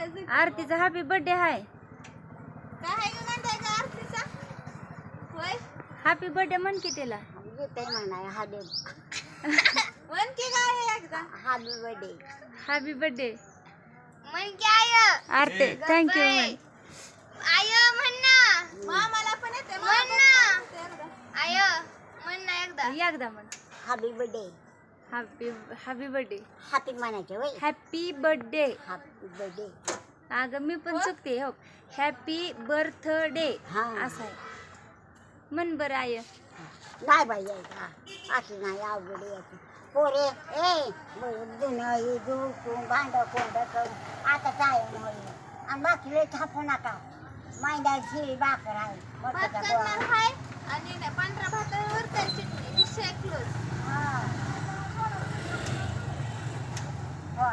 आरतीचा? Happy birthday होय. Happy birthday म्हण की तिला. हॅपी बर्थडे म्हण की आय. आरती थँक्यू म्हण. आय म्हण. ना मामाला पण येते म्हण. ना आय म्हण ना एकदा. एकदा म्हण. Happy birthday happy happy birthday happy म्हणायचे हॅपी बर्थडे हापी बडे अगं मी पण चुकते हो. हॅपी बर्थडे हा. असं आहे. म्हण बरं आय नाही बाई यायचा अशी नाही अवघड यायची पोरे ए जुनं हे तू भांड कोंड करून. आता काय आणि बाकी लय थापू नका. मांडा शिळी भाकर आहे. भात मकाचा करणार गोळा. हाय? आणि ना पांढऱ्या भातावर तर चटणी विषय क्लोज हा. हो.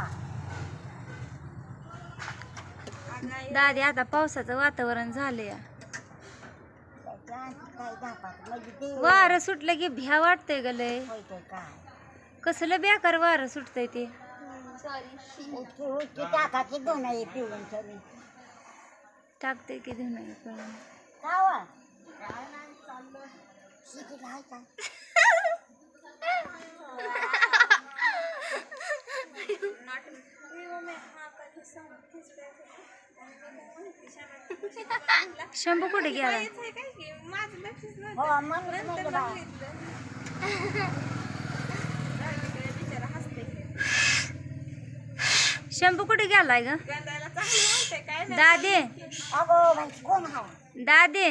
दादी आता पावसाचं वातावरण झालंय. त्याच्या वारं सुटलं की भ्या वाटतंय ग लय. कसलं बेकार वारं सुटतंय ते. टाकते की धुणं का व? शिकीत आहे का? शंभू कुठे गेला? माझं लक्षच नव्हतं हो शंभू कुठे गेलाय ग? दादे. अगो बाई कोण आहे दादे.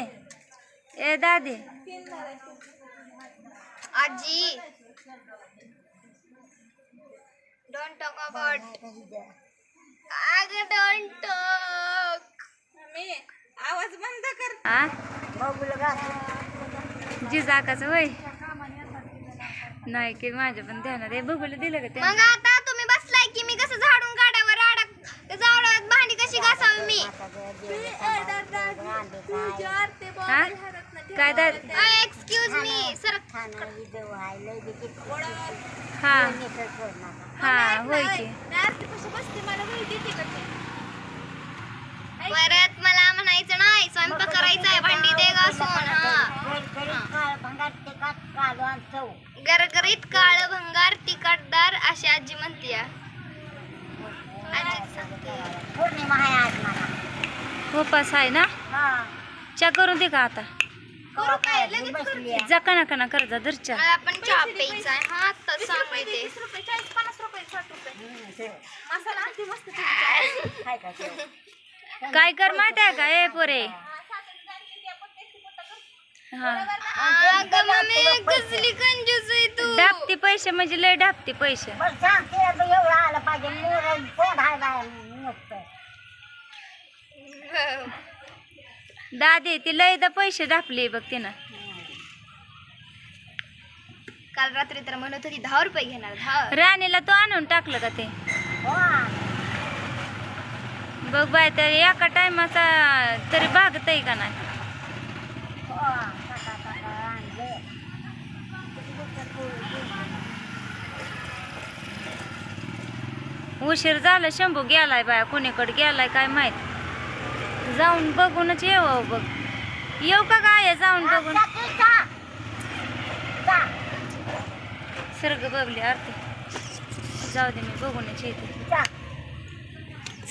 ए दादे. आजी. डोंट टॉक अबाउट अगं डोंट टॉक मी आवाज बंद कर आ? जिजाकाचं वय नाही की माझ्या पण ध्यानात आहे. बघूला दिलं का ते मग आता तुम्ही बसलाय की मी कसं झाडून गाड्यावर अडक जावळात भांडी कशी घासावी मी? हा? काय दाद एक्सक्यूज मी सर हा. हा होय की. परत म्हणायचं नाही स्वयंपाक करायचा आहे भांडी दे घासून हा. गरगरीत काळ भंगार तिखटदार अशी आजी म्हणते उपास आहे ना? हा. चा करून दे का आता? करू काय? लगेच. जा कना कना कर जा दरच्या मला पण चहा प्यायचा आहे. हा तर सांगायचे. मसाला आणखी मस्त हाय का ते? काय कर माहिती आहे का? ए पोरे. हा. अगं मम्मी कसली कंजूस आहे तू. डापती पैसे म्हणजे लय डापती पैसे. दादी ती लय दा पैसे डापले बघ तिनं. काल रात्री तर म्हणत होती दहा रुपये घेणार राणीला तो आणून टाकलं का ते? हो बघ बाय तर एका टायमाचा तरी भागत आहे का नाही? उशीर झाला शंभू गेलाय बाया कोणीकडे गेलाय काय माहीत? जाऊन बघूनच येऊ बघ. येऊ का काय जाऊन बघून? सर्ग बघली आरती. जाऊ दे मी बघूनच येते.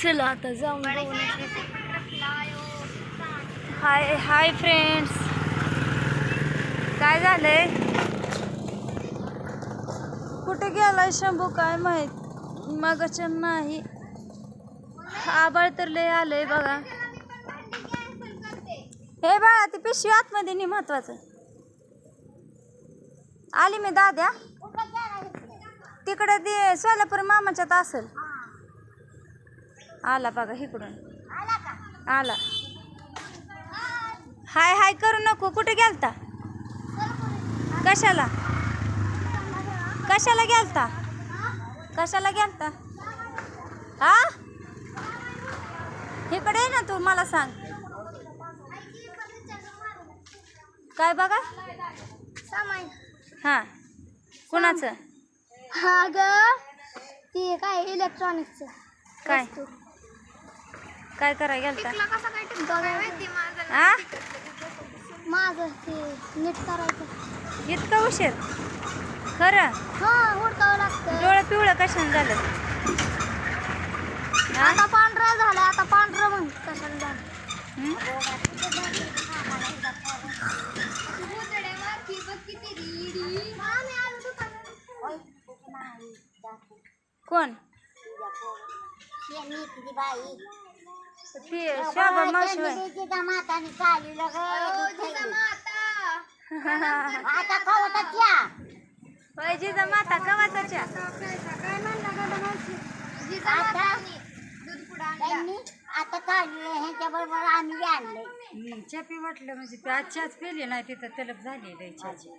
चला आता जाऊन हाय हाय फ्रेंड्स काय झालंय? कुठे गेलाय शंभू? काय माहीत? मगाच्या नाही. आबाळ तर लय आलंय बघा. हे बाळा ती पिशवी आतमध्ये नाही महत्वाचं आली मी दाद्या. तिकडे ते सोलापूर मामाच्यात असेल. आला बघा इकडून. आला हाय हाय करू नको. कुठे गेलता? कशाला? कशाला गेलता? कशाला गेलता? हा इकडे ना तू मला सांग. काय बघा? सामान हा. कुणाचं? हा ग ते काय इलेक्ट्रॉनिकचं काय? काय करायला गेलता? टिकला कसा काय टिकतो काय माहिती माझं आ माझं ते नीट करायचं. इतका उशीर? खरं? हा हुडकावं लागतं. डोळं पिवळं कशाने झालं? आता पांढरं झालं आता पांढरं म्हण कशाला झालं? कोण? बाई. ती शोभा मावशी होय. माताने चालली आता खावतच या होय जिजा माता कवाचाच्या त्यांनी आता काढलं ह्याच्या बरोबर आम्ही आणले चपी वाटलं म्हणजे ते आजच्याच पेले नाही तिथं तलप झाली द्यायची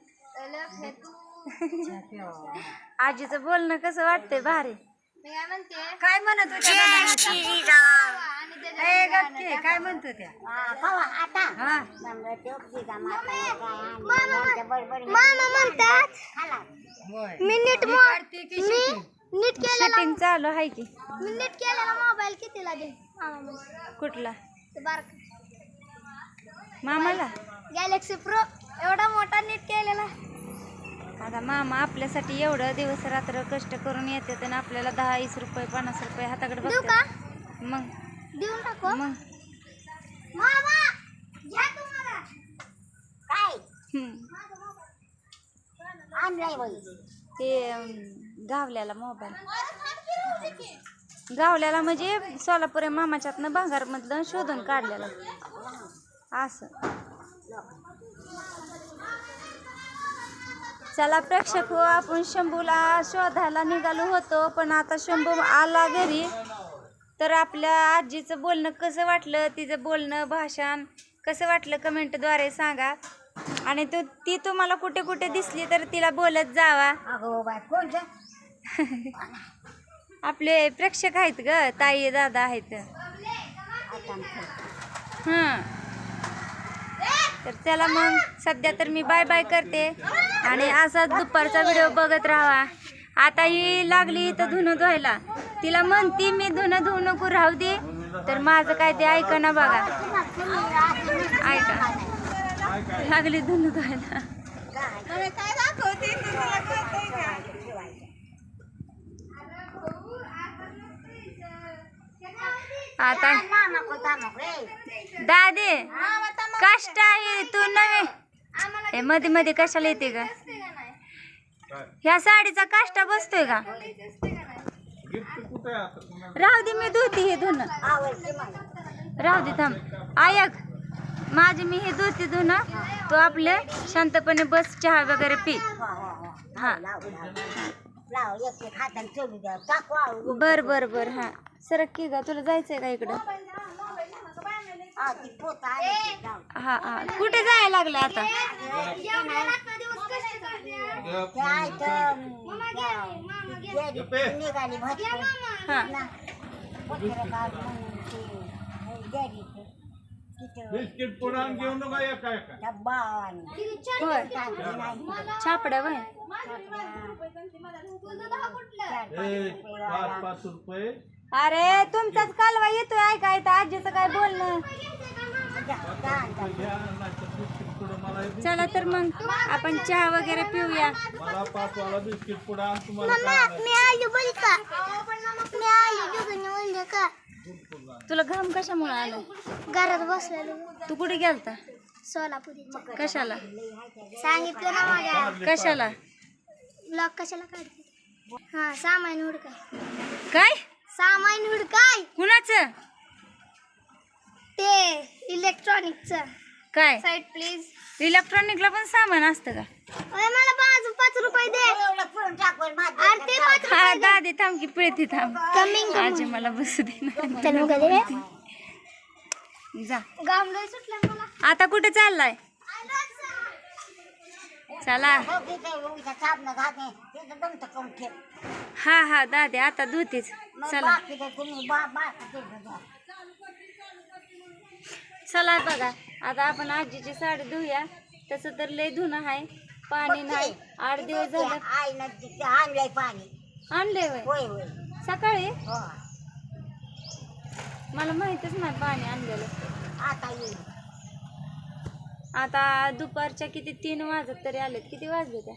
आजीचं बोलणं कसं वाटतंय भारी. मी काय म्हणते? काय म्हणत होत्या काय म्हणत हा, हा मामा म्हणतात होय. मी नीट ती मो- काढते की मी शिकते? नीट केलेला शूटिंग चालू आहे की? मी नीट केलेला मोबाईल कितीला दे? मामा म्हणे. कुठला? ते बारक. मामाला? गॅलेक्सी प्रो एवढा मोठा नीट केलेला. आता मामा आपल्यासाठी एवढं दिवस रात्र कष्ट करून येतात आणि आपल्याला दहा वीस रुपये पन्नास रुपये हाताकडे देऊ का? बघतात मग? देऊन टाकू? मग? मामा घ्या तुम्हाला. काय? हम्म. आणलंय बाई. ते अं, गावल्याला मोबाईल. गावल्याला म्हणजे सोलापूर मामाच्यातनं भांगारमधलं शोधून काढलेलं. असं. चला प्रेक्षक हो आपण शंभूला शोधायला निघालो होतो पण आता शंभू आला घरी. तर आपल्या आजीचं बोलणं कसं वाटलं? तिचं बोलणं भाषण कसं वाटलं कमेंटद्वारे सांगा. आणि तो ती तुम्हाला कुठे कुठे दिसली तर तिला बोलत जावा. कोणतं आपले प्रेक्षक आहेत ग ताई दादा आहेत. हां. तर चला मग सध्या तर मी बाय बाय करते. आणि असाच दुपारचा व्हिडिओ बघत राहा आता ही लागली इथं धुणं धुवायला. तिला म्हणती मी धुणं धुवू नको राहू दे. तर माझं काय ते ऐका ना बघा. ऐका. लागली धुणं धुवायला काय दाखवते आता दादे कष्ट आहे तू नव्हे. हे मध्ये मध्ये कशाला येते का ह्या साडीचा काष्टा बसतोय का? राहू दे मी धुती हे मला राहू दे थांब. आयक माझी मी हे धुती धुणं. तू आपले शांतपणे बस चहा वगैरे पी. हो. बर बर बर हा. सरक की गा? तुला जायचंय का इकडं? हा. हा हा. कुठे जायला लागलं आता. हा. हे बिस्किट. छापड्या वय पाच. पाच रुपये. अरे तुमचाच कालवा येतोय ऐकायचं आजीचं काय बोलणं? तर चला तर मग आपण चहा वगैरे पिऊया. मला पाच वाला बिस्किट पुढे आणि तुम्हाला मम्मा काय मी आली बोल का? मी आली बोलले का? तुला घाम कशामुळे आला? घरात बसलेलो. तू कुठे गेलता? सोलापुरी कशाला? सांगितलं ना माझ्या कशाला? ब्लॉग कशाला काढते? हा सामान हुडकाय काय? सामान हुडकाय. कुणाचं? ते इलेक्ट्रॉनिकचं काय? साईट प्लीज इलेक्ट्रॉनिकला पण सामान असतं का? मला पाच पाच रुपये दे. अरे ते पाच हा दादी थांब की पिळती थांब. कमिंग आजी मला बसू दे ना. चल मग दे. जा. गामलोय सुटलं मला. आता कुठे चाललाय? चला. हो, हा दादी आता धुतीच. चला. चला बघा आता आपण आजीची साडी धुया तसं तर लय धुणं आहे पाणी नाही. आठ दिवस झालं. आणलंय पाणी. आणले वय सकाळी? हो. मला माहीतच नाही पाणी आणलेलं. आता येईल. आता दुपारच्या किती तीन वाजत तरी आलेत. किती वाजले त्या?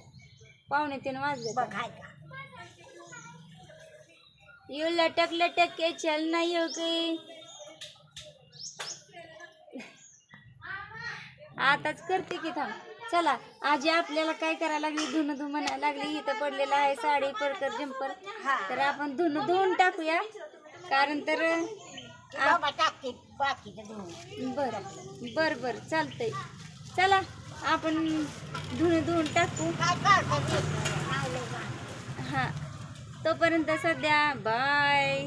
पावणे तीन वाजले का? येऊ लटक लटक के चल नाही हो गई. आताच करते की थांब. चला आजी आपल्याला काय करायला लागली? धुणं धु म्हणायला लागली. इथं पडलेलं आहे साडी परकर जंपर तर आपण धुणं धुवून टाकूया. कारण तर बर बर बर. चालतंय. चला आपण धुणं धुवून टाकू. काय हां तोपर्यंत सध्या बाय